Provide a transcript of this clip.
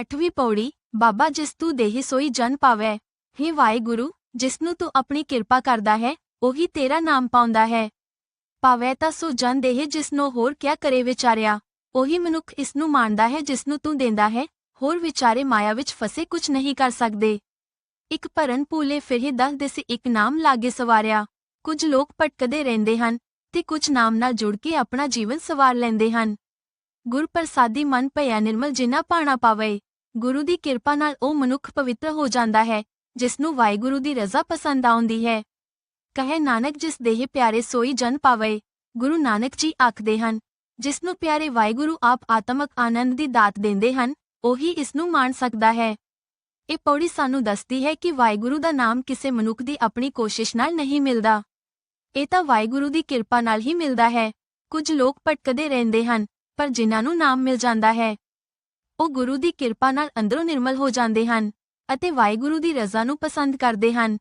ਅੱਠਵੀਂ ਪੌੜੀ, ਬਾਬਾ ਜਿਸ ਤੂੰ ਦੇਹੀ ਸੋਈ ਜਨ ਪਾਵੈ। ਹੇ ਵਾਹਿਗੁਰੂ, ਜਿਸ ਨੂੰ ਤੂੰ ਆਪਣੀ ਕਿਰਪਾ ਕਰਦਾ ਹੈ, ਉਹੀ ਤੇਰਾ ਨਾਮ ਪਾਉਂਦਾ ਹੈ। ਪਾਵੈ ਤਾਂ ਸੋ ਜਨ ਦੇਹ ਜਿਸ ਨੂੰ ਹੋਰ ਕਿਆ ਕਰੇ ਵਿਚਾਰਿਆ। ਉਹੀ ਮਨੁੱਖ ਇਸ ਨੂੰ ਮੰਨਦਾ ਹੈ ਜਿਸ ਨੂੰ ਤੂੰ ਦਿੰਦਾ ਹੈ, ਹੋਰ ਵਿਚਾਰੇ ਮਾਇਆ ਵਿੱਚ ਫਸੇ ਕੁਝ ਨਹੀਂ ਕਰ ਸਕਦੇ। ਇੱਕ ਭਰਨ ਭੂਲੇ ਫਿਰ ਹੀ ਦਸ ਦਿਸ ਇੱਕ ਨਾਮ ਲਾਗੇ ਸਵਾਰਿਆ। ਕੁਝ ਲੋਕ ਭਟਕਦੇ ਰਹਿੰਦੇ ਹਨ ਤੇ ਕੁਝ ਨਾਮ ਨਾਲ ਜੁੜ ਕੇ ਆਪਣਾ ਜੀਵਨ ਸਵਾਰ ਲੈਂਦੇ ਹਨ। ਗੁਰ ਪ੍ਰਸਾਦੀ ਮਨ ਭਇਆ ਨਿਰਮਲ ਜਿਨਾ ਪਾਣਾ ਪਾਵੇ। ਗੁਰੂ ਦੀ ਕਿਰਪਾ ਨਾਲ ਉਹ ਮਨੁੱਖ ਪਵਿੱਤਰ ਹੋ ਜਾਂਦਾ ਹੈ ਜਿਸ ਨੂੰ ਵਾਹਿਗੁਰੂ ਦੀ ਰਜ਼ਾ ਪਸੰਦ ਆਉਂਦੀ ਹੈ। ਕਹੇ ਨਾਨਕ, ਜਿਸ ਦੇਹ ਪਿਆਰੇ ਸੋਈ ਜਨ ਪਾਵੇ, ਗੁਰੂ ਨਾਨਕ ਜੀ ਆਖਦੇ ਹਨ ਜਿਸ ਨੂੰ ਪਿਆਰੇ ਵਾਹਿਗੁਰੂ ਆਪ ਆਤਮਕ ਆਨੰਦ ਦੀ ਦਾਤ ਦਿੰਦੇ ਹਨ, ਉਹੀ ਇਸ ਨੂੰ ਮਾਣ ਸਕਦਾ ਹੈ। ਇਹ ਪੌੜੀ ਸਾਨੂੰ ਦੱਸਦੀ ਹੈ ਕਿ ਵਾਹਿਗੁਰੂ ਦਾ ਨਾਮ ਕਿਸੇ ਮਨੁੱਖ ਦੀ ਆਪਣੀ ਕੋਸ਼ਿਸ਼ ਨਾਲ ਨਹੀਂ ਮਿਲਦਾ। ਇਹ ਤਾਂ ਵਾਹਿਗੁਰੂ ਦੀ ਕਿਰਪਾ ਨਾਲ ਹੀ ਮਿਲਦਾ ਹੈ। ਕੁਝ ਲੋਕ ਭਟਕਦੇ ਰਹਿੰਦੇ ਹਨ, ਪਰ ਜਿਨ੍ਹਾਂ ਨੂੰ ਨਾਮ ਮਿਲ ਜਾਂਦਾ ਹੈ ਉਹ ਗੁਰੂ ਦੀ ਕਿਰਪਾ ਨਾਲ ਅੰਦਰੋਂ ਨਿਰਮਲ ਹੋ ਜਾਂਦੇ ਹਨ ਅਤੇ ਵਾਹਿਗੁਰੂ ਦੀ ਰਜ਼ਾ ਨੂੰ ਪਸੰਦ ਕਰਦੇ ਹਨ।